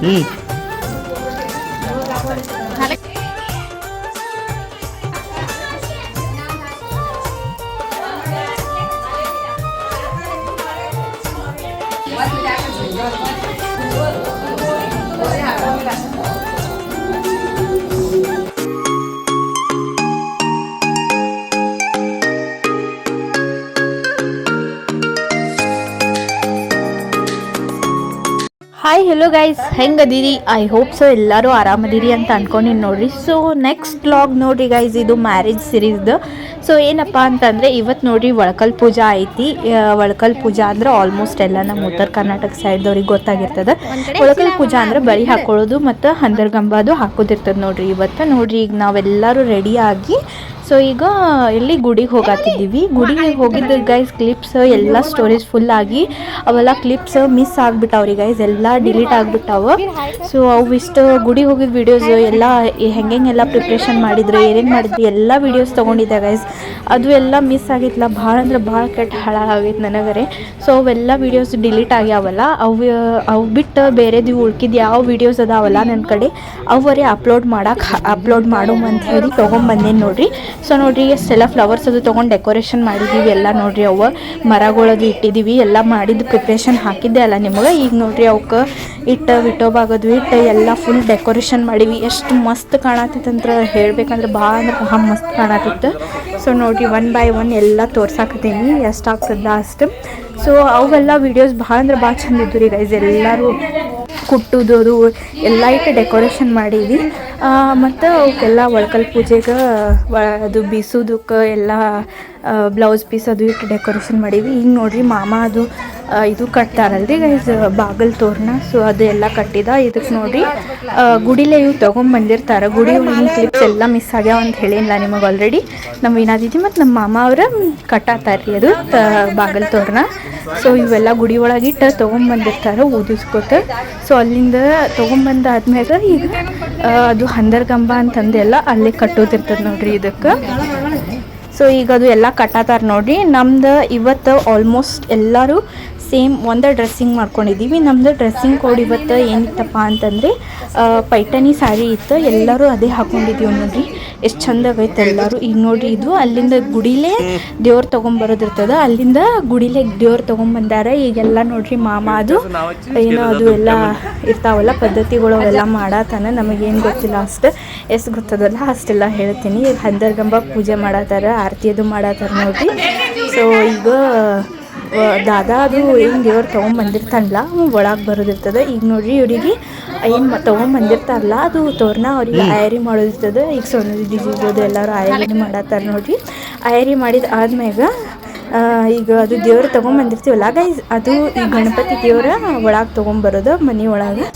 Hmm. Hello guys ಹೆಂಗದೀರಿ? I hope so ಎಲ್ಲರೂ ಆರಾಮದಿರಿ ಅಂತ ಅಂದ್ಕೊಂಡಿನಿ ನೋಡ್ರಿ. ಸೊ ನೆಕ್ಸ್ಟ್ ಬ್ಲಾಗ್ ನೋಡ್ರಿ ಗೈಸ್ ಇದು ಮ್ಯಾರೇಜ್ ಸಿರೀಸ್ದು ಸೊ ಏನಪ್ಪ ಅಂತಂದರೆ ಇವತ್ತು ನೋಡ್ರಿ ಒಳಕಲ್ ಪೂಜಾ ಐತಿ. ಒಳಕಲ್ ಪೂಜಾ ಅಂದ್ರೆ ಆಲ್ಮೋಸ್ಟ್ ಎಲ್ಲ ನಮ್ಮ ಉತ್ತರ ಕರ್ನಾಟಕ ಸೈಡ್ದವ್ರಿಗೆ ಗೊತ್ತಾಗಿರ್ತದೆ. ಒಳಕಲ್ ಪೂಜಾ ಅಂದ್ರೆ ಬಳಿ ಹಾಕೊಳ್ಳೋದು ಮತ್ತು ಹಂದರ್ಗಂಬ ಅದು ಹಾಕೋದಿರ್ತದೆ ನೋಡ್ರಿ. ಇವತ್ತು ನೋಡ್ರಿ, ಈಗ ನಾವೆಲ್ಲರೂ ರೆಡಿಯಾಗಿ ಸೊ ಈಗ ಎಲ್ಲಿ ಗುಡಿಗೆ ಹೋಗತ್ತಿದ್ದೀವಿ ಗುಡಿಗೆ ಹೋಗಿದ್ದ ಗೈಸ್ ಕ್ಲಿಪ್ಸ್ ಎಲ್ಲ ಸ್ಟೋರೇಜ್ ಫುಲ್ ಆಗಿ. ಅವೆಲ್ಲ ಕ್ಲಿಪ್ಸ್ ಮಿಸ್ ಆಗ್ಬಿಟ್ಟಾವ್ರಿ ಗೈಸ್ ಎಲ್ಲ ಡಿಲೀಟ್ ಆಗ್ಬಿಟ್ಟಾವ. ಸೊ ಅವು ಇಷ್ಟು ಗುಡಿಗೆ ಹೋಗಿದ್ದ ವಿಡಿಯೋಸ್ ಎಲ್ಲ ಹೆಂಗೆಲ್ಲ ಪ್ರಿಪ್ರೇಷನ್ ಮಾಡಿದ್ರು, ಏನೇನು ಮಾಡಿದ್ರು, ಎಲ್ಲ ವೀಡಿಯೋಸ್ ತೊಗೊಂಡಿದ್ದೆ ಗೈಸ್ ಅದು ಎಲ್ಲ ಮಿಸ್ ಆಗಿತ್ತಲ್ಲ ಭಾಳ ಅಂದ್ರೆ ಭಾಳ ಕೆಟ್ಟ ಹಾಳಾಗೈತೆ ನನಗರೆ. ಸೊ ಅವೆಲ್ಲ ವಿಡಿಯೋಸ್ ಡಿಲೀಟ್ ಆಗ್ಯಾವಲ್ಲ. ಅವು ಅವು ಬಿಟ್ಟು ಬೇರೆದು ಉಳ್ಕಿದ್ದು ಯಾವ ವಿಡಿಯೋಸ್ ಅದಾವಲ್ಲ ನನ್ನ ಕಡೆ ಅವರೇ ಅಪ್ಲೋಡ್ ಮಾಡಕ್ಕೆ ಅಪ್ಲೋಡ್ ಮಾಡು ಅಂತ ಹೇಳಿ ತೊಗೊಂಬಂದೇನು ನೋಡ್ರಿ. ಸೊ ನೋಡ್ರಿ ಎಷ್ಟೆಲ್ಲ ಫ್ಲವರ್ಸ್ ಅದು ತೊಗೊಂಡು ಡೆಕೋರೇಷನ್ ಮಾಡಿದ್ದೀವಿ ಎಲ್ಲ ನೋಡಿರಿ ಅವು ಮರಗಳದು ಇಟ್ಟಿದ್ದೀವಿ ಎಲ್ಲ ಮಾಡಿದ್ದು ಪ್ರಿಪ್ರೇಷನ್ ಹಾಕಿದ್ದೆ ಅಲ್ಲ ನಿಮಗೆ. ಈಗ ನೋಡ್ರಿ ಅವಕ್ಕೆ ಇಟ್ಟು ವಿಟೋಬಾಗದು ಇಟ್ಟು, ಎಲ್ಲ ಫುಲ್ ಡೆಕೋರೇಷನ್ ಮಾಡೀವಿ. ಎಷ್ಟು ಮಸ್ತ್ ಕಾಣತ್ತಂದ್ರೆ ಹೇಳಬೇಕಂದ್ರೆ ಭಾಳ ಅಂದ್ರೆ ಭಾಳ ಮಸ್ತ್ ಕಾಣತ್ತಿತ್ತು ಸೊ ನೋಡಿರಿ ಒನ್ ಬೈ ಒನ್ ಎಲ್ಲ ತೋರ್ಸಾಕತ್ತೀನಿ ಎಷ್ಟಾಗ್ತದ ಅಷ್ಟು. ಸೊ ಅವೆಲ್ಲ ವೀಡಿಯೋಸ್ ಭಾಳ ಅಂದ್ರೆ ಭಾಳ ಚಂದ ರೀ ಗೈಸ್ ಎಲ್ಲರೂ. ಕುಟ್ಟುದು, ಅದು ಎಲ್ಲ ಇಟ್ಟು ಡೆಕೋರೇಷನ್ ಮಾಡೀವಿ ಮತ್ತು ಅವಕ್ಕೆಲ್ಲ ಒಳಕಲ್ ಪೂಜೆಗೆ ಅದು ಬೀಸೋದಕ್ಕೆ ಎಲ್ಲ ಬ್ಲೌಸ್ ಪೀಸ್ ಅದು ಇಟ್ಟು ಡೆಕೋರೇಷನ್ ಮಾಡೀವಿ ಈಗ ನೋಡಿರಿ ಮಾಮ ಅದು ಇದು ಕಟ್ತಾರಲ್ರಿ ಗೈಸ್ ಬಾಗಲ್ ತೋರಣ. ಸೊ ಅದು ಎಲ್ಲ ಕಟ್ಟಿದ. ಇದಕ್ಕೆ ನೋಡ್ರಿ ಗುಡಿಲೇ ಇವು ತೊಗೊಂಬಂದಿರ್ತಾರೆ ಗುಡಿ ಒಳಗಿನ ಕ್ಲಿಪ್ಸ್ ಎಲ್ಲ ಮಿಸ್ ಆಗ್ಯಾವ ಅಂತ ಹೇಳಿಲ್ಲ ನಿಮಗೆ ಆಲ್ರೆಡಿ ನಮ್ಮ ವಿನಾದಿಜಿ ಮತ್ತು ನಮ್ಮ ಮಾಮ ಅವ್ರ ಕಟ್ಟಾತಾರ್ರಿ ಅದು ಬಾಗಲ್ ತೋರಣ. ಸೊ ಇವೆಲ್ಲ ಗುಡಿ ಒಳಗಿಟ್ಟು ತೊಗೊಂಬಂದಿರ್ತಾರೆ ಓದಿಸ್ಕೊತ ಸೊ ಅಲ್ಲಿಂದ ತೊಗೊಂಬಂದಾದ್ಮೇಲೆ ಈಗ ಅದು ಹಂದರ್ಗಂಬ ಅಂತಂದೆಲ್ಲ ಅಲ್ಲೇ ಕಟ್ಟೋದಿರ್ತದೆ ನೋಡ್ರಿ ಇದಕ್ಕೆ. ಸೊ ಈಗ ಅದು ಎಲ್ಲ ಕಟ್ಟಾತಾರ ನೋಡ್ರಿ. ನಮ್ದು ಇವತ್ತು ಆಲ್ಮೋಸ್ಟ್ ಎಲ್ಲರೂ ಸೇಮ್ ಒಂದೇ ಡ್ರೆಸ್ಸಿಂಗ್ ಮಾಡ್ಕೊಂಡಿದ್ದೀವಿ. ನಮ್ಮದು ಡ್ರೆಸ್ಸಿಂಗ್ ಕೋಡ್ ಇವತ್ತು ಏನಿತ್ತಪ್ಪ ಅಂತಂದರೆ ಪೈಟನಿ ಸ್ಯಾರಿ ಇತ್ತು. ಎಲ್ಲರೂ ಅದೇ ಹಾಕೊಂಡಿದ್ದೀವಿ ನೋಡ್ರಿ. ಎಷ್ಟು ಚಂದ ಆಗೈತೆ ಎಲ್ಲರೂ. ಈಗ ನೋಡ್ರಿ, ಇದು ಅಲ್ಲಿಂದ ಗುಡಿಲೇ ದೇವ್ರು ತೊಗೊಂಬರೋದಿರ್ತದ ಅಲ್ಲಿಂದ ಗುಡಿಲೇ ದೇವ್ರು ತೊಗೊಂಬಂದಾರ ಈಗೆಲ್ಲ ನೋಡಿರಿ ಮಾಮ ಅದು, ಏನೋ ಅದು ಎಲ್ಲ ಇರ್ತಾವಲ್ಲ, ಪದ್ಧತಿಗಳು ಅವೆಲ್ಲ ಮಾಡತ್ತಾನ ನಮಗೇನು ಗೊತ್ತಿಲ್ಲ ಅಷ್ಟು. ಎಷ್ಟು ಗೊತ್ತದಲ್ಲ ಅಷ್ಟೆಲ್ಲ ಹೇಳ್ತೀನಿ. ಈಗ ಹಂದರ್ಗಂಬ ಪೂಜೆ ಮಾಡತ್ತಾರ ಆರತಿ ಅದು ಮಾಡತ್ತಾರ ನೋಡ್ರಿ. ಸೊ ಈಗ ದಾದಾ ಅದು ಏನು ದೇವ್ರು ತೊಗೊಂಬಂದಿರ್ತಾನಲ್ಲ ಒಳಗೆ ಬರೋದಿರ್ತದೆ. ಈಗ ನೋಡ್ರಿ ಇವರಿಗೆ ಏನು ತೊಗೊಂಬಂದಿರ್ತಾರಲ್ಲ ಅದು ತೋರಣ ಅವ್ರಿಗೆ ಆಯರಿ ಮಾಡೋದಿರ್ತದೆ. ಈಗ ಸೊನ್ನೆ ಡಿಜಿದು ಎಲ್ಲರೂ ಆಯರಿ ಮಾಡತ್ತಾರ ನೋಡ್ರಿ. ಆಯರಿ ಮಾಡಿದ ಆದ್ಮ್ಯಾಗ ಈಗ ಅದು ದೇವ್ರು ತೊಗೊಂಬಂದಿರ್ತೀವಲ್ಲ ಗೈಸ್ ಅದು ಈ ಗಣಪತಿ ದೇವ್ರ ಒಳಗೆ ತೊಗೊಂಬರೋದು ಮನೆ ಒಳಗೆ.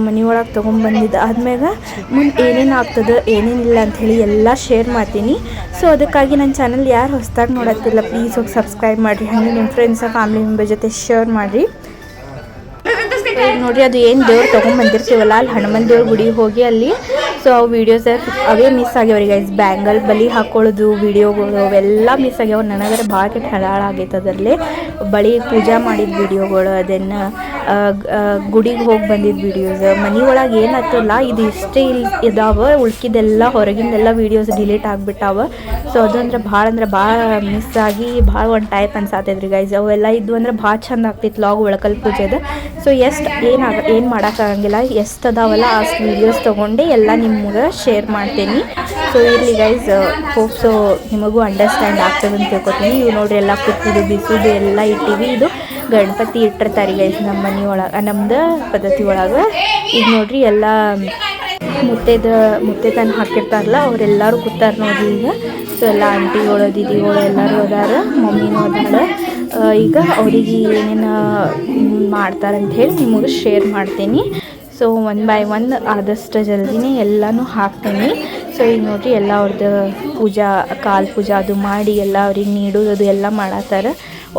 ಮನೆ ಒಳಗೆ ತೊಗೊಂಬಂದಿದ್ದು ಆದ್ಮ್ಯಾಗ ಮುಂದೆ ಏನೇನು ಆಗ್ತದೆ ಏನೇನಿಲ್ಲ ಅಂಥೇಳಿ ಎಲ್ಲ ಶೇರ್ ಮಾಡ್ತೀನಿ ಸೊ ಅದಕ್ಕಾಗಿ ನನ್ನ ಚಾನಲ್ ಯಾರು ಹೊಸ್ದಾಗಿ ನೋಡತ್ತಿಲ್ಲ ಪ್ಲೀಸ್ ಹೋಗಿ ಸಬ್ಸ್ಕ್ರೈಬ್ ಮಾಡಿರಿ ಹಾಗೆ ನಿಮ್ಮ ಫ್ರೆಂಡ್ಸ ಫ್ಯಾಮಿಲಿ ಮೆಂಬರ್ ಜೊತೆ ಶೇರ್ ಮಾಡಿರಿ ನೋಡಿರಿ ಅದು ಏನು ದೇವ್ರು ತೊಗೊಂಬಂದಿರ್ತೀವಲ್ಲ ಅಲ್ಲಿ ಹನುಮನ್ ದೇವ್ರ ಗುಡಿಗೆ ಹೋಗಿ ಅಲ್ಲಿ ಸೊ ಅವು ವೀಡಿಯೋಸ್ ಅವೇ ಮಿಸ್ ಆಗ್ಯಾವ್ರಿ ಗೈಸ್ ಬ್ಯಾಂಗಲ್ ಬಲಿ ಹಾಕೊಳ್ಳೋದು ವಿಡಿಯೋಗಳು ಅವೆಲ್ಲ ಮಿಸ್ ಆಗ್ಯಾವ. ನನಗರೆ ಭಾಳ ಕೆಟ್ಟ ಹಳಾಳಾಗೈತೆ ಅದರಲ್ಲಿ. ಬಳಿ ಪೂಜಾ ಮಾಡಿದ ವಿಡಿಯೋಗಳು ಅದನ್ನು ಗುಡಿಗೆ ಹೋಗಿ ಬಂದಿದ್ದ ವೀಡಿಯೋಸ್ ಮನೆ ಒಳಗೆ ಏನಾಗ್ತಲ್ಲ ಇದು ಇಷ್ಟೇ ಇಲ್ಲಿ ಇದಾವೆ. ಉಳ್ಕಿದೆಲ್ಲ, ಹೊರಗಿಂದೆಲ್ಲ ವೀಡಿಯೋಸ್ ಡಿಲೀಟ್ ಆಗಿಬಿಟ್ಟಾವ. ಸೊ ಅದು ಅಂದ್ರೆ ಭಾಳ ಅಂದ್ರೆ ಭಾಳ ಮಿಸ್ ಆಗಿ, ಭಾಳ ಒಂದು ಟೈಪ್ ಅನ್ಸಾತೈತ್ರಿ ಗೈಸ್ ಅವೆಲ್ಲ ಇದ್ದು ಅಂದ್ರೆ ಭಾಳ ಚಂದ ಆಗ್ತಿತ್ತು ಲಾಗ್ ಒಳಕಲ್ ಪೂಜೆದು. ಸೊ ಎಷ್ಟು ಏನಾಗ ಏನು ಮಾಡೋಕ್ಕಾಗಂಗಿಲ್ಲ ಎಷ್ಟು ಅದಾವಲ್ಲ, ಆ ವೀಡಿಯೋಸ್ ತೊಗೊಂಡು, ಎಲ್ಲ ನಿಮ್ಗೆ ಶೇರ್ ಮಾಡ್ತೀನಿ. ಸೊ ಇಲ್ಲಿ ಗೈಸ್ ಹೋಪ್ ಸೊ ನಿಮಗೂ ಅಂಡರ್ಸ್ಟ್ಯಾಂಡ್ ಆಗ್ತದೆ ಅಂತ ತಿಳ್ಕೊತೀನಿ. ಇವು ನೋಡ್ರಿ ಎಲ್ಲ ಕುತ್ತಿದ್ದು ಬಿಸಿದು ಎಲ್ಲ ಇಟ್ಟಿವಿ. ಇದು ಗಣಪತಿ ಇಟ್ಟಿರ್ತಾರೆ ಗೈಸ್ ನಮ್ಮ ಮನೆ ಒಳಗೆ, ನಮ್ದು ಪದ್ಧತಿ ಒಳಗೆ. ಈಗ ನೋಡ್ರಿ ಎಲ್ಲ ಮುತ್ತೈದ ಮುತ್ತೈದನ್ನ ಹಾಕಿರ್ತಾರಲ್ಲ, ಅವರೆಲ್ಲರೂ ಕೂತಾರ ನೋಡ್ರಿ ಈಗ. ಸೊ ಎಲ್ಲ ಆಂಟಿಗಳು ದೀದಿಗಳು ಎಲ್ಲರೂ ಅದಾರ ಮಮ್ಮಿನೂ ಅದಾರ ಈಗ. ಅವರಿಗೆ ಏನೇನು ಮಾಡ್ತಾರಂತ ಹೇಳಿ ನಿಮಗೆ ಶೇರ್ ಮಾಡ್ತೀನಿ. ಸೊ ಒನ್ ಬೈ ಒನ್ ಆದಷ್ಟು ಜಲ್ದಿನೇ ಎಲ್ಲನೂ ಹಾಕ್ತೀನಿ. ಸೊ ಈಗ ನೋಡಿರಿ, ಎಲ್ಲ ಅವ್ರದ್ದು ಪೂಜಾ, ಕಾಲು ಪೂಜಾ ಅದು ಮಾಡಿ ಎಲ್ಲ ಅವ್ರಿಗೆ ನೀಡೋದು ಅದು ಎಲ್ಲ ಮಾಡತ್ತಾರ.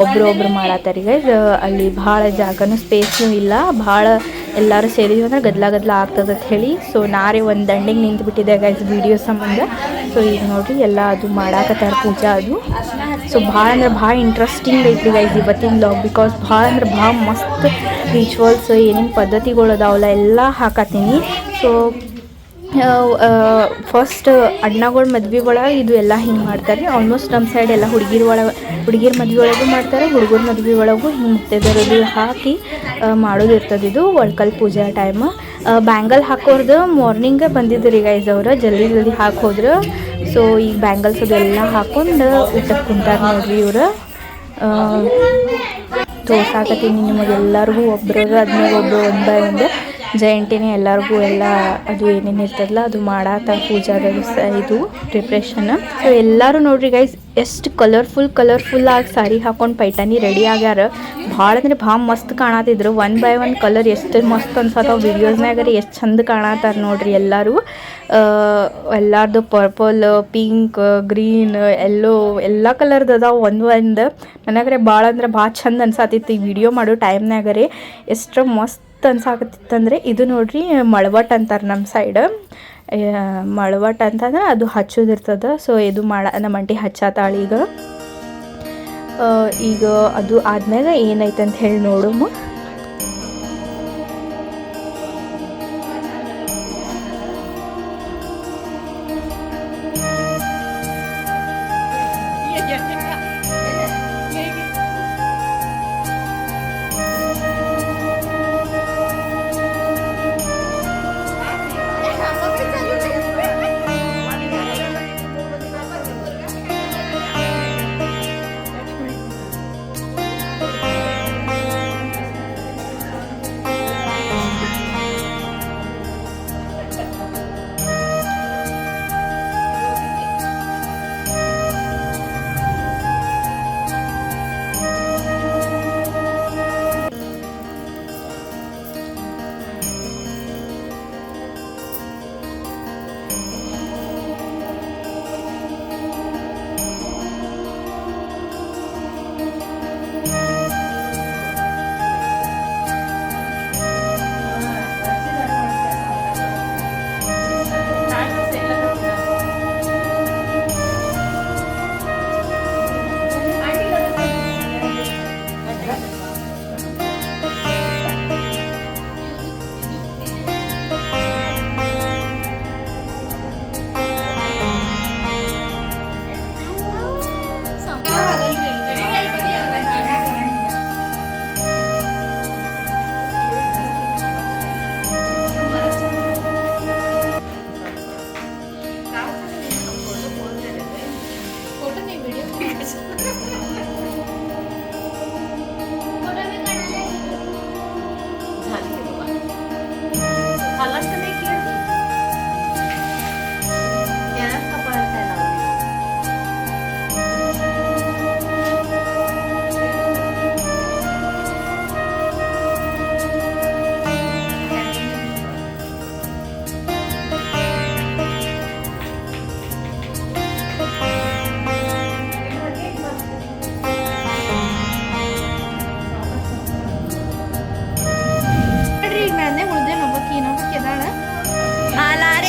ಒಬ್ರು ಒಬ್ರು ಮಾಡತ್ತಾರ. ಈಗ ಅಲ್ಲಿ ಭಾಳ ಜಾಗನೂ ಸ್ಪೇಸ್ನೂ ಇಲ್ಲ. ಭಾಳ ಎಲ್ಲರೂ ಸೇರಿದ್ವಿ ಅಂದ್ರೆ ಗದ್ಲ ಗದ್ಲ ಆಗ್ತದೆ ಅಂತ ಹೇಳಿ. ಸೊ ನಾರೇ ಒಂದು ದಂಡಿಗೆ ನಿಂತು ಗೈಸ್ ವಿಡಿಯೋ ಸಂಬಂಧ. ಸೊ ಈಗ ನೋಡಿರಿ, ಎಲ್ಲ ಅದು ಮಾಡಾಕತ್ತಾರ ಪೂಜಾ ಅದು. ಸೊ ಭಾಳ ಅಂದ್ರೆ ಭಾಳ ಇಂಟ್ರೆಸ್ಟಿಂಗ್ ಐತ್ರಿ ಗೈಸ್ ಇವತ್ತಿನ ಲಾಗ್ ಬಿಕಾಸ್ ಭಾಳ ಅಂದ್ರೆ ಭಾಳ ಮಸ್ತ್ ರಿಚುವಲ್ಸ್ ಏನೇನು ಪದ್ಧತಿಗಳು ಅದಾವಲ್ಲ ಎಲ್ಲ ಹಾಕತ್ತೀನಿ ಸೊ ಫಸ್ಟ್ ಅಣ್ಣಗಳ ಮದ್ವೆ ಒಳಗೆ ಇದು ಎಲ್ಲ ಹಿಂಗೆ ಮಾಡ್ತಾರೆ. ಆಲ್ಮೋಸ್ಟ್ ನಮ್ಮ ಸೈಡ್ ಎಲ್ಲ ಹುಡುಗಿರ ಒಳಗೆ, ಹುಡುಗಿರ ಮದ್ವೆ ಒಳಗೂ ಮಾಡ್ತಾರೆ, ಹುಡುಗರ ಮದ್ವೆ ಒಳಗೂ ಹಿಂಗೆ ಮುತ್ತೈದರದು ಹಾಕಿ ಮಾಡೋದು ಇರ್ತದೆ ಇದು ಒಳ್ಕಲ್ ಪೂಜಾ ಟೈಮ್ ಬ್ಯಾಂಗಲ್ ಹಾಕೋರ್ದು ಮಾರ್ನಿಂಗ್ ಬಂದಿದ್ದು ರೀ ಗೈಸ್ ಅವರು, ಜಲ್ದಿ ಜಲ್ದಿ ಹಾಕಿ ಹೋದ್ರು. ಸೊ ಈಗ ಬ್ಯಾಂಗಲ್ಸ್ ಅದೆಲ್ಲ ಹಾಕೊಂಡು ಊಟಕ್ಕೆ ಕುಂತಾರೆ ನೋಡ್ರಿ ಇವ್ರು. ತೋರ್ಸಾಕತ್ತೀನಿ ನಿಮಗೆಲ್ಲರಿಗೂ ಒಬ್ರು ಅದ್ನ ಒಬ್ಬರು ಒಂದು ಬೈ ಒಂದು. ಜಯಂತಿನೇ ಎಲ್ಲರಿಗೂ ಎಲ್ಲ ಅದು ಏನೇನು ಇರ್ತದಲ್ಲ, ಅದು ಮಾಡಾತ ಪೂಜಾದ ಇದು ಪ್ರಿಪ್ರೇಷನ್ ಸೊ ಎಲ್ಲರೂ ನೋಡ್ರಿ ಗೈಸ್ ಎಷ್ಟು ಕಲರ್ಫುಲ್ ಕಲರ್ಫುಲ್ ಆಗಿ ಸಾರಿ ಹಾಕೊಂಡು ಪೈಟಾನಿ ರೆಡಿ ಆಗ್ಯಾರ. ಭಾಳ ಅಂದ್ರೆ ಭಾಳ ಮಸ್ತ್ ಕಾಣತಿದ್ರು. ಒನ್ ಬೈ ಒನ್ ಕಲರ್ ಎಷ್ಟು ಮಸ್ತ್ ಅನ್ಸತ್ತಾವ ರೀ, ಎಷ್ಟು ಚಂದ ಕಾಣತ್ತಾರ ನೋಡ್ರಿ ಎಲ್ಲರೂ. ಎಲ್ಲಾರ್ದು ಪರ್ಪಲ್ ಪಿಂಕ್ ಗ್ರೀನ್ ಎಲ್ಲೋ ಎಲ್ಲ ಕಲರ್ದು ಅದಾವ ಒಂದು ಒಂದು. ನನಗರೆ ಭಾಳ ಅಂದ್ರೆ ಭಾಳ ಚಂದ ಅನ್ಸತ್ತಿತ್ತು ಈ ವಿಡಿಯೋ ಮಾಡೋ ಟೈಮ್ನಾಗರೆ ಎಷ್ಟು ಮಸ್ತ್ ಅನ್ಸಾಕತ್ತಿತ್ತಂದ್ರೆ ಇದು ನೋಡ್ರಿ, ಮಳವಟ್ ಅಂತಾರೆ ನಮ್ಮ ಸೈಡ್ ಮಳವಟ್ ಅಂತಂದ್ರೆ ಅದು ಹಚ್ಚೋದಿರ್ತದೆ. ಸೊ ಇದು ಮಾಡ ನಮ್ಮ ಅಂಟಿ ಹಚ್ಚಾತಾಳ ಈಗ. ಈಗ ಅದು ಆದ್ಮೇಲೆ ಏನೈತೆ ಅಂತ ಹೇಳಿ ನೋಡೋಮು.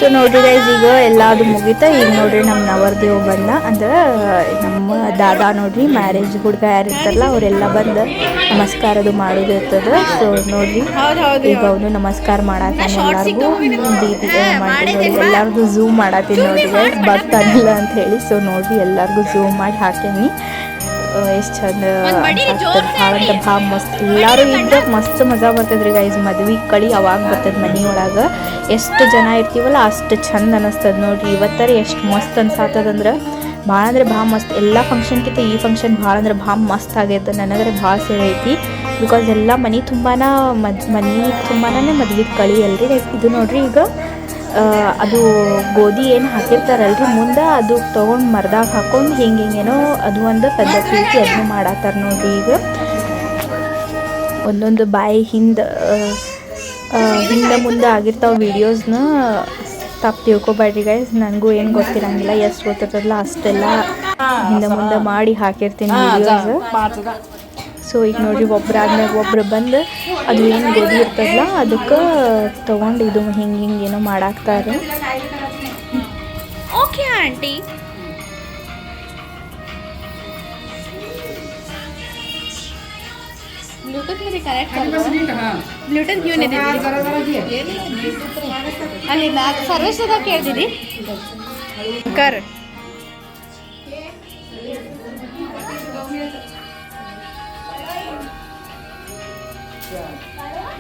ಸೊ ನೋಡ್ರಿ ಗೈಸ್ ಈಗ ಎಲ್ಲ ಅದು ಮುಗೀತ, ಈಗ ನೋಡ್ರಿ ನಮ್ಮ ನವರ್ದೇವ್ ಬಂದ. ಅಂದ್ರೆ, ನಮ್ಮ ದಾದಾ ನೋಡ್ರಿ ಮ್ಯಾರೇಜ್ ಹುಡುಗ ಯಾರಿರ್ತಾರಲ್ಲ, ಅವರೆಲ್ಲ ಬಂದು ನಮಸ್ಕಾರದು ಮಾಡೋದು ಸೊ ನೋಡ್ರಿ, ಈಗ ಅವನು ನಮಸ್ಕಾರ ಮಾಡಾಕ ಎಲ್ಲರಿಗೂ. ದೀದಿ ಮಾಡಿ ಝೂಮ್ ನೋಡ್ರಿ ಗೈಸ್ ಬರ್ತಾನಿಲ್ಲ ಅಂತ ಹೇಳಿ. ಸೊ ನೋಡ್ರಿ, ಎಲ್ಲಾರ್ಗು ಝೂಮ್ ಮಾಡಿ ಹಾಕೇನಿ. ಎಷ್ಟು ಚಂದ ಭಾಳ ಅಂತ ಭಾಳ ಮಸ್ತ್. ಎಲ್ಲರೂ ಇದ್ರೆ ಮಸ್ತ್ ಮಜಾ ಬರ್ತದ್ರಿ ಗೈಸ್ ಮದ್ವಿ ಕಳಿ ಅವಾಗ ಬರ್ತದ ಮನಿ ಒಳಗ. ಎಷ್ಟು ಜನ ಇರ್ತೀವಲ್ಲ ಅಷ್ಟು ಚಂದ ಅನಿಸ್ತದ ನೋಡ್ರಿ. ಇವತ್ತರ ಎಷ್ಟು ಮಸ್ತ್ ಅನ್ಸಾತದಂದ್ರೆ ಭಾಳ ಅಂದ್ರೆ ಭಾಳ ಮಸ್ತ್. ಎಲ್ಲ ಫಂಕ್ಷನ್ಕಿಂತ ಈ ಫಂಕ್ಷನ್ ಭಾಳ ಅಂದ್ರೆ ಭಾಳ ಮಸ್ತ್ ಆಗೈತೆ ನನಗಂದ್ರೆ ಭಾಳ ಸೇರಿ ಐತಿ. ಬಿಕಾಸ್ ಎಲ್ಲ ಮನೆ ತುಂಬಾ ಮದ್ ಮನೆ ತುಂಬಾನೇ ಮದ್ವಿ ಕಳಿ ಅಲ್ರಿ ಇದು ನೋಡ್ರಿ ಈಗ ಅದು ಗೋಧಿ ಏನು ಹಾಕಿರ್ತಾರಲ್ರಿ? ಮುಂದೆ ಅದು ತೊಗೊಂಡು ಮರ್ದಾಗ ಹಾಕೊಂಡು ಹಿಂಗೆ ಹಿಂಗೇನೋ ಅದು ಒಂದು ಪದ್ಧತಿ ಐತಿ ಅದನ್ನು ಮಾಡತ್ತಾರ ನೋಡ್ರಿ ಈಗ. ಒಂದೊಂದು ಬಾಯಿ ಹಿಂದೆ ಹಿಂದೆ ಮುಂದೆ ಆಗಿರ್ತಾವ ವೀಡಿಯೋಸ್ನ ತಪ್ಪು ತಿಳ್ಕೊಬೇಡ್ರಿ ಗೈಸ್ ನನಗೂ ಏನು ಗೊತ್ತಿರಂಗಿಲ್ಲ ಎಷ್ಟು ಗೊತ್ತಿರ್ತದಲ್ಲ ಅಷ್ಟೆಲ್ಲ ಹಿಂದೆ ಮುಂದೆ ಮಾಡಿ ಹಾಕಿರ್ತೀನಿ ವಿಡಿಯೋಸ್ ಸೊ ಈಗ ನೋಡ್ರಿ ಒಬ್ರಾದ್ಮೇಲೆ ಒಬ್ರು ಬಂದು ಅದು ಏನು ಗೋಧಿ ಇರ್ತದಲ್ಲ ಅದಕ್ಕೆ ತೊಗೊಂಡು ಇದು ಹಿಂಗೆ ಹಿಂಗೆ ಏನೋ ಮಾಡಾಕ್ತಾರೆ. ಓಕೆ ಆಂಟಿ ब्लूटूथ मध्ये कनेक्ट ब्लूटूथ ಅಲ್ಲಿ ನಾನು ಸರ್ವಿಸ್ ಕೇಳ್ತಿದ್ದಿ ಕರ್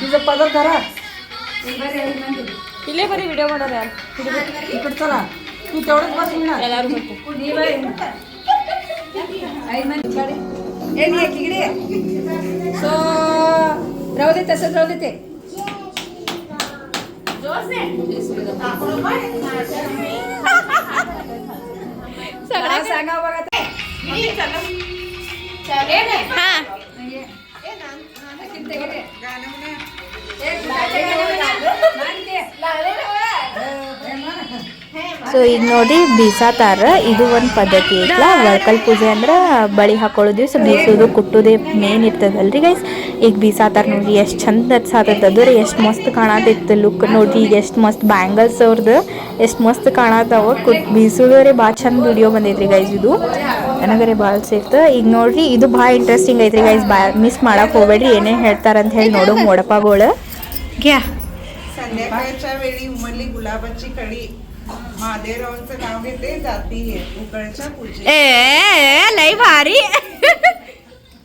तिचा पदर करा म्हणजे. तिले बरे व्हिडिओ बनवणार यार. तिकडे चला. तू तेवढंच बसून ना. राहू दे तसंच राहू दे ते. सगळं सांगा बघा ते. हा. ಸೊ ಈಗ ನೋಡಿ ಬೀಸಾತಾರ ಇದು ಒಂದು ಪದ್ಧತಿ ಐತ್ಲ. ವರ್ಕಲ್ ಪೂಜೆ ಅಂದ್ರೆ ಬಳಿ ಹಾಕೊಳ್ಳೋ ದಿವಸ ಬೀಸೋದು, ಕುಟ್ಟೋದೇ ಮೇನ್ ಇರ್ತದಲ್ರಿ ಗೈಸ್ ಈಗ ಬೀಸಾತಾರ ನೋಡ್ರಿ ಎಷ್ಟು ಚಂದ ಸಾತದ ರೀ. ಎಷ್ಟು ಮಸ್ತ್ ಕಾಣತಿತ್ತು ಲುಕ್ ನೋಡಿ, ಈಗ ಎಷ್ಟು ಮಸ್ತ್ ಬ್ಯಾಂಗಲ್ಸ್ ಅವ್ರದ್ದು ಎಷ್ಟು ಮಸ್ತ್ ಕಾಣತಾವ. ಕುಟ್ ಬೀಸೋದ್ರೆ ಭಾಳ ಚಂದ ವಿಡಿಯೋ ಬಂದೈತ್ರಿ ಗೈಸ್ ಇದು. ನನಗರೆ ಭಾಳ ಸೇರ್ತ. ಈಗ ನೋಡ್ರಿ, ಇದು ಭಾಳ ಇಂಟ್ರೆಸ್ಟಿಂಗ್ ಐತ್ರಿ ಗೈಸ್ ಬಾ ಮಿಸ್ ಮಾಡಕ್ ಹೋಗ್ಬೇಡ್ರಿ, ಏನೇ ಹೇಳ್ತಾರಂತ ಹೇಳಿ ನೋಡು ಮೊಡಪಗಳು ಗ್ಯಾ संध्याकाळच्या वेळी उमरली गुलाबाची कळी महादेवरावांचं नाव घेते जाती उकळच्या पूजे ए लई भारी.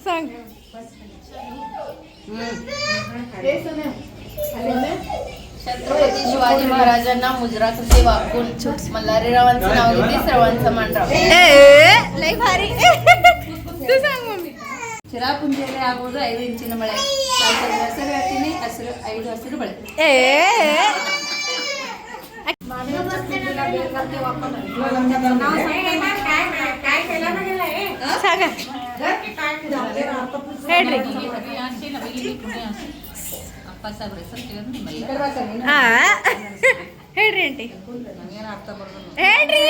सांग. छत्रपती शिवाजी महाराजांना मुजरात होते वाकून मल्हारीरावांचं नाव घेते सर्वांचं मानराव ए लई भारी. तू सांग मम्मी. ಚಿರಾಪುಂಜಿಯಲ್ಲಿ ಆಗುವುದು ಐದು ಇಂಚಿನ ಮಳೆ ಹೆಸರು ಹೇಳ್ತೀನಿ ಹಸಿರು ಐದು ಹಸಿರು ಮಳೆ ಹೇಳ್ರಿ ಹೇಳ್ರಿ ಹೇಳ್ರಿ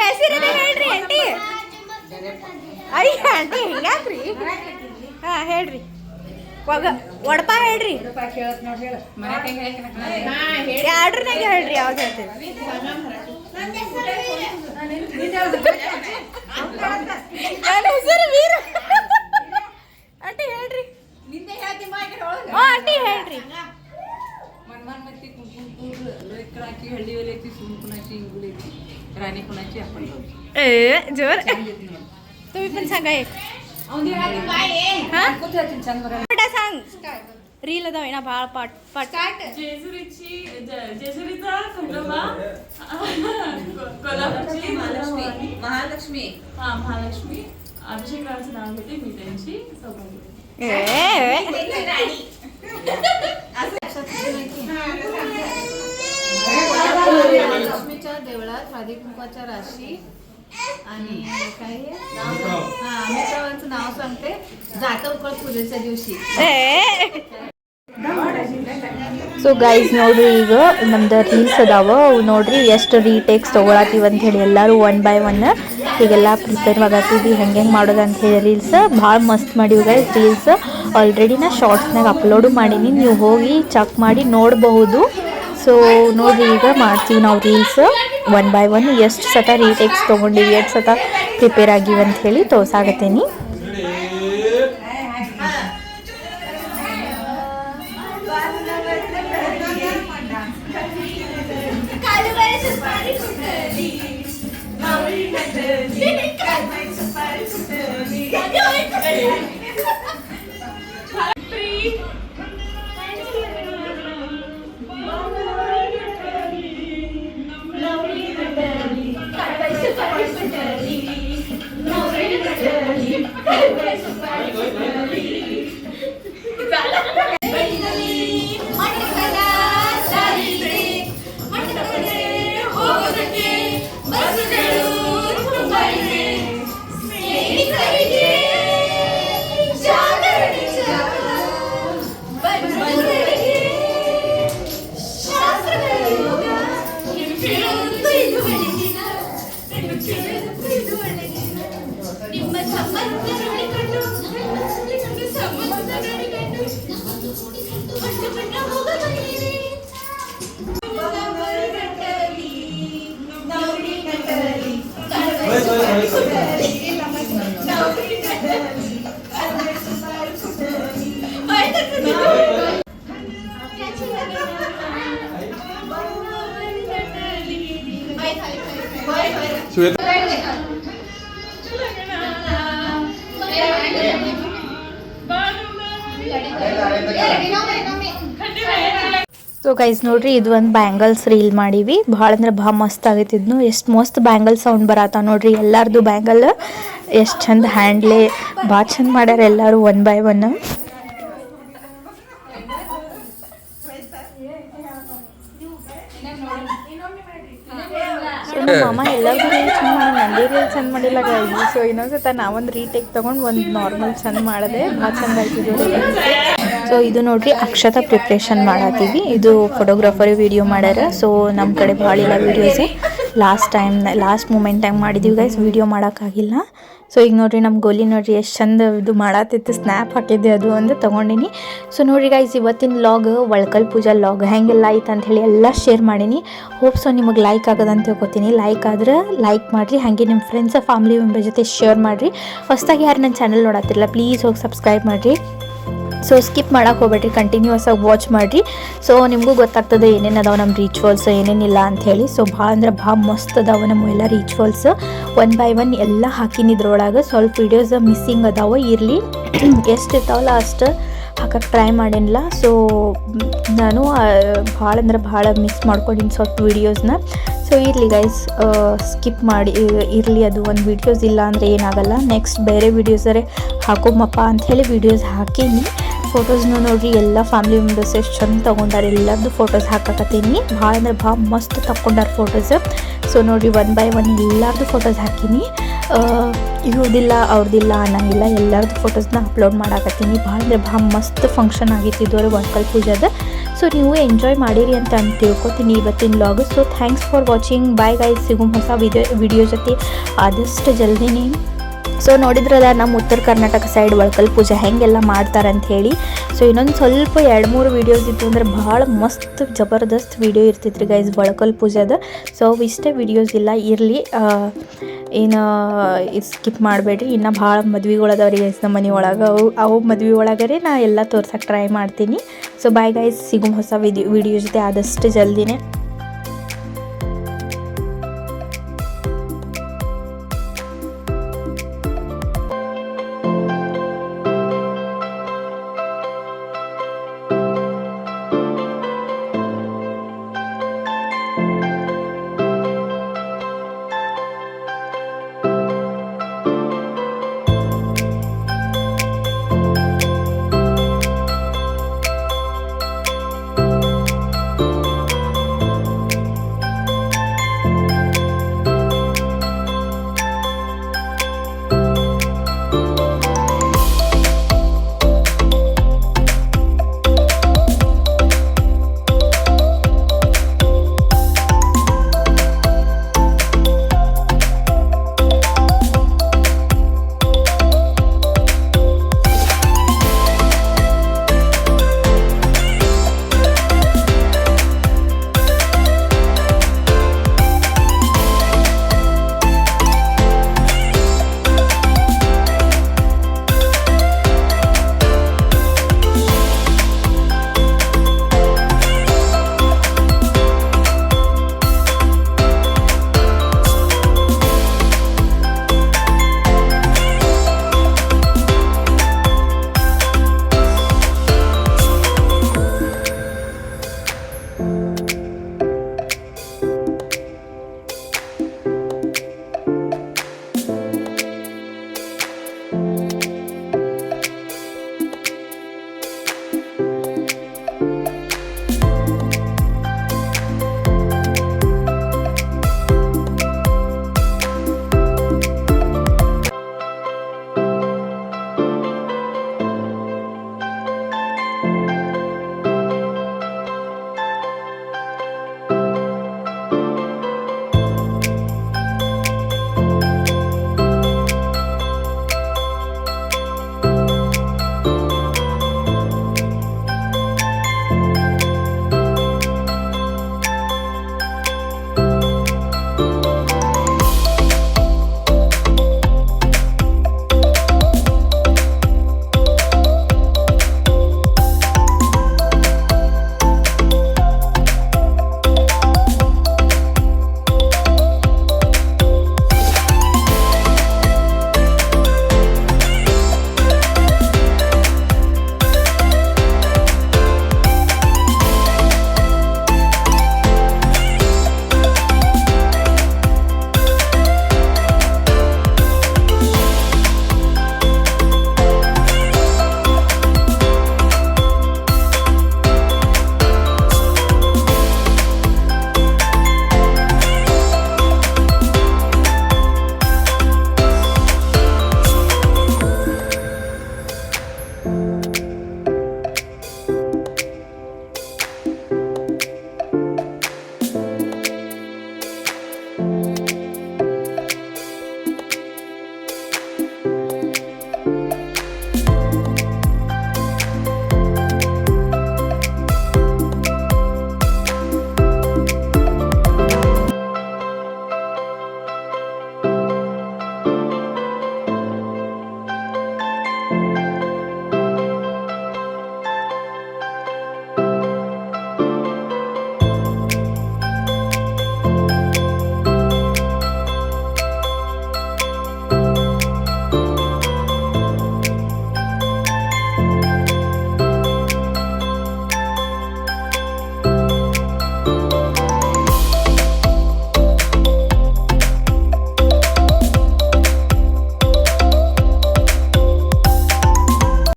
ಹೆಸರು ಹೇಳ್ರಿ, ಆಂಟಿ. ಅಯ್ಯ, ಆಂಟಿ, ಹಿಂಗ್ಯಾಕ್ರಿ? ಹಾ, ಹೇಳ್ರಿ. ಒಡಪ ಹೇಳ್ರಿ. ಯಾಡ್ರನಾಗ ಹೇಳ್ರಿ, ಯಾವ್ದು ಹೇಳ್ತೀರಿ? ವೀರ. ಆಂಟಿ, ಹೇಳ್ರಿ. ಹಾ ಆಂಟಿ, ಹೇಳ್ರಿ. ಮಣ್ಮನ್ ಮತ್ತೆ ಕುಂಕುಮ ಹಳ್ಳಿ ಒಲೆ ಐತಿ ಸುಮ್ಕುನಾಚಿ राणी कुणाची आपण जाऊ. ए जोर तुम्ही पण सांगा एक. हा? सांग. रील अदाव ना भाळ पाट पाट जेजुरीची ज- जेजुरीचा खंडोबा कोल्हापूरची महालक्ष्मी महालक्ष्मी. हा महालक्ष्मी. अभिषेक रावांचं नाव घेते मी त्यांची. सौभाग्य देवळात हळदी कुंकवाच्या राशी आणि काय हे? हा अमित्रावांचं नाव सांगते जाता उकळ पूजेच्या दिवशी ಸೊ ಗೈಸ್ ನೋಡ್ರಿ ಈಗ ನಮ್ದು ರೀಲ್ಸ್ ಅದಾವ ಅವು ನೋಡ್ರಿ ಎಷ್ಟು ರೀಟೇಕ್ಸ್ ತೊಗೊಳತ್ತೀವಿ ಅಂತ ಹೇಳಿ ಎಲ್ಲರೂ ಒನ್ ಬೈ ಒನ್ ಈಗೆಲ್ಲ ಪ್ರಿಪೇರ್ ಆಗತ್ತಿದ್ವಿ ಹೆಂಗೆ ಹೆಂಗೆ ಮಾಡೋದು ಅಂತ ಹೇಳಿ ರೀಲ್ಸ್ ಭಾಳ ಮಸ್ತ್ ಮಾಡೀವಿ ಗೈಸ್ ರೀಲ್ಸ್ ಆಲ್ರೆಡಿ ನಾ ಶಾರ್ಟ್ಸ್ನಾಗ ಅಪ್ಲೋಡು ಮಾಡೀನಿ ನೀವು ಹೋಗಿ ಚೆಕ್ ಮಾಡಿ ನೋಡಬಹುದು सो नोड़ी मासी ना रील्स वन बै वन यु सत रीटेक्स तक एट सत प्रिपेर आगे अंत तोर्स Yeah ಗೈಸ್ ನೋಡ್ರಿ, ಇದು ಒಂದು ಬ್ಯಾಂಗಲ್ಸ್ ರೀಲ್ ಮಾಡೀವಿ. ಭಾಳ ಅಂದ್ರೆ ಭಾಳ ಮಸ್ತ್ ಆಗೈತಿ ಇದನ್ನು ಎಷ್ಟು ಮಸ್ತ್ ಬ್ಯಾಂಗಲ್ ಸೌಂಡ್ ಬರತ್ತ ನೋಡ್ರಿ. ಎಲ್ಲಾರ್ದು ಬ್ಯಾಂಗಲ್ ಎಷ್ಟು ಚಂದ ಹ್ಯಾಂಡ್ಲೆ ಭಾಳ ಚಂದ ಮಾಡ್ಯಾರ ಎಲ್ಲರೂ ಒನ್ ಬೈ ಒನ್ ಮಾಮ ಎಲ್ಲರಿಗೂ ರೀಲ್ ಚಂದ ಮಾಡಿ ರೀಲ್ ಚಂದ ಮಾಡಿಲ್ಲ ಗೈಸ್ ಸೊ ಇನ್ನೊಂದ್ಸತ ನಾವೊಂದು ರೀಟೇಕ್ ತೊಗೊಂಡು ಒಂದು ನಾರ್ಮಲ್ ಚಂದ ಮಾಡಿದೆ, ಭಾಳ ಚಂದ ಆಯ್ತಿದ್ದು ಸೊ ಇದು ನೋಡ್ರಿ ಅಕ್ಷತ ಪ್ರಿಪ್ರೇಷನ್ ಮಾಡತ್ತೀವಿ ಇದು ಫೋಟೋಗ್ರಾಫರ್ ವಿಡಿಯೋ ಮಾಡ್ಯಾರ. ಸೊ ನಮ್ಮ ಕಡೆ ಭಾಳ ಇಲ್ಲ videos last time last moment time ಮಾಡಿದ್ದೀವಿ ಗೈಸ್ ವಿಡಿಯೋ ಮಾಡೋಕ್ಕಾಗಿಲ್ಲ ಸೊ ಈಗ ನೋಡ್ರಿ ನಮ್ಮ ಗೋಲಿ ನೋಡ್ರಿ ಎಷ್ಟು ಚಂದ ಇದು ಮಾಡತ್ತಿತ್ತು ಸ್ನ್ಯಾಪ್ ಹಾಕಿದ್ದೆ ಅದು ಒಂದು ತೊಗೊಂಡಿನಿ. ಸೊ ನೋಡ್ರಿ ಗೈಸ್ ಇವತ್ತಿನ ಲಾಗ್ ಒಳ್ಕಲ್ ಪೂಜಾ ಲಾಗ್ ಹೆಂಗೆಲ್ಲ ಆಯ್ತು ಅಂತ ಹೇಳಿ ಎಲ್ಲ ಶೇರ್ ಮಾಡೀನಿ. ಹೋಪ್ ಸೊ ನಿಮಗೆ ಲೈಕ್ ಆಗೋದಂತ ತಿಳ್ಕೊತೀನಿ. ಲೈಕ್ ಆದ್ರೆ ಲೈಕ್ ಮಾಡಿರಿ. ಹಾಗೆ ನಿಮ್ಮ ಫ್ರೆಂಡ್ಸ್ ಫ್ಯಾಮಿಲಿ ಮೆಂಬರ್ ಜೊತೆ ಶೇರ್ ಮಾಡಿರಿ. ಫಸ್ಟಾಗಿ ಯಾರು ನನ್ನ ಚಾನಲ್ ನೋಡತ್ತಿರಲ್ಲ ಪ್ಲೀಸ್ ಹೋಗಿ ಸಬ್ಸ್ಕ್ರೈಬ್ ಮಾಡಿರಿ. ಸೊ ಸ್ಕಿಪ್ ಮಾಡೋಕೆ ಹೋಗ್ಬೇಡ್ರಿ. ಕಂಟಿನ್ಯೂಸ್ ಆಗಿ ವಾಚ್ ಮಾಡಿರಿ. ಸೊ ನಿಮಗೂ ಗೊತ್ತಾಗ್ತದೆ ಏನೇನು ಅದಾವೆ ನಮ್ಮ ರಿಚುವಲ್ಸ್ ಏನೇನಿಲ್ಲ ಅಂತ ಹೇಳಿ. ಸೊ ಭಾಳ ಅಂದ್ರೆ ಭಾಳ ಮಸ್ತ್ ಅದಾವೆ ನಮ್ಮ ಎಲ್ಲ ರಿಚುವಲ್ಸ್ ಒನ್ ಬೈ ಒನ್ ಎಲ್ಲ ಹಾಕಿನಿದ್ರೊಳಗೆ ಸ್ವಲ್ಪ ವೀಡಿಯೋಸ್ ಮಿಸ್ಸಿಂಗ್ ಅದಾವೆ, ಇರಲಿ. ಎಷ್ಟು ಇರ್ತಾವಲ್ಲ ಅಷ್ಟು ಹಾಕಕ್ಕೆ ಟ್ರೈ ಮಾಡೇನಿಲ್ಲ ಸೊ ನಾನು ಭಾಳ ಅಂದ್ರೆ ಭಾಳ ಮಿಸ್ ಮಾಡ್ಕೊಂಡಿನಿ ಸ್ವಲ್ಪ ವೀಡಿಯೋಸ್ನ ಸೊ ಇರಲಿ ಗೈಸ್ ಸ್ಕಿಪ್ ಮಾಡಿ, ಇರಲಿ ಅದು ಒಂದು ವೀಡಿಯೋಸ್ ಇಲ್ಲ ಅಂದರೆ ಏನಾಗಲ್ಲ ನೆಕ್ಸ್ಟ್ ಬೇರೆ ವೀಡಿಯೋಸರೇ ಹಾಕೋಮಪ್ಪ ಅಂಥೇಳಿ ವೀಡಿಯೋಸ್ ಹಾಕೀನಿ. ಫೋಟೋಸ್ನು ನೋಡ್ರಿ, ಎಲ್ಲ ಫ್ಯಾಮಿಲಿ ಮೆಂಬರ್ಸ್ ಎಷ್ಟು ಚಂದ ತೊಗೊಂಡಾರ ಎಲ್ಲರದ್ದು ಫೋಟೋಸ್ ಹಾಕಕತ್ತೀನಿ. ಭಾಳ ಅಂದ್ರೆ ಭಾಳ ಮಸ್ತ್ ತಕ್ಕೊಂಡಾರ ಫೋಟೋಸ್ ಸೊ ನೋಡ್ರಿ ಒನ್ ಬೈ ಒನ್ ಎಲ್ಲರದ್ದು ಫೋಟೋಸ್ ಹಾಕೀನಿ. ಇವ್ರದಿಲ್ಲ ಅವ್ರದಿಲ್ಲ, ಅನ್ನಂಗಿಲ್ಲ ಎಲ್ಲರದ್ದು ಫೋಟೋಸ್ನ ಅಪ್ಲೋಡ್ ಮಾಡಾಕತ್ತೀನಿ. ಭಾಳ ಅಂದ್ರೆ ಭಾಳ ಮಸ್ತ್ ಫಂಕ್ಷನ್ ಆಗಿತ್ತು ಇದುವರೆ ವರ್ಕಲ್ ಪೂಜಾದ. ಸೊ ನೀವು ಎಂಜಾಯ್ ಮಾಡಿರಿ ಅಂತ ಅಂತ ತಿಳ್ಕೊತೀನಿ ಇವತ್ತಿನ log so thanks for watching bye guys ಸಿಗೋ ಹೊಸ ವಿಡಿಯೋ ವಿಡಿಯೋ ಜೊತೆ. ಆದಷ್ಟು ಜಲ್ದಿನೇ. ಸೊ ನೋಡಿದ್ರಲ್ಲ, ನಮ್ಮ ಉತ್ತರ ಕರ್ನಾಟಕ ಸೈಡ್ ಒಳಕಲ್ ಪೂಜೆ ಹೆಂಗೆಲ್ಲ ಮಾಡ್ತಾರೆ ಅಂತ ಹೇಳಿ ಸೊ ಇನ್ನೊಂದು ಸ್ವಲ್ಪ ಎರಡು ಮೂರು ವೀಡಿಯೋಸ್ ಇತ್ತು ಅಂದ್ರೆ ಭಾಳ ಮಸ್ತ್ ಜಬರ್ದಸ್ತ್ ವೀಡಿಯೋ ಇರ್ತಿತ್ತು ರೀ ಗೈಸ್ ಒಳಕಲ್ ಪೂಜೆದ. ಸೊ ಇಷ್ಟೇ ವೀಡಿಯೋಸ್ ಇಲ್ಲ, ಇರಲಿ. ಏನು ಸ್ಕಿಪ್ ಮಾಡಬೇಡ್ರಿ. ಇನ್ನು ಭಾಳ ಮದ್ವೆಗಳದಾವ್ರಿ ಗೈಸ್ ನಮ್ಮ ಮನೆ ಒಳಗೆ. ಅವು ಅವು ಮದ್ವೆ ಒಳಗರೆ ನಾ ಎಲ್ಲ ತೋರ್ಸಕ್ಕೆ ಟ್ರೈ ಮಾಡ್ತೀನಿ. ಸೊ ಬಾಯ್ ಗೈಸ್ ಸಿಗೋ ಹೊಸ ವಿಡಿಯೋ ವಿಡಿಯೋ ಜೊತೆ ಆದಷ್ಟು ಜಲ್ದಿನೇ.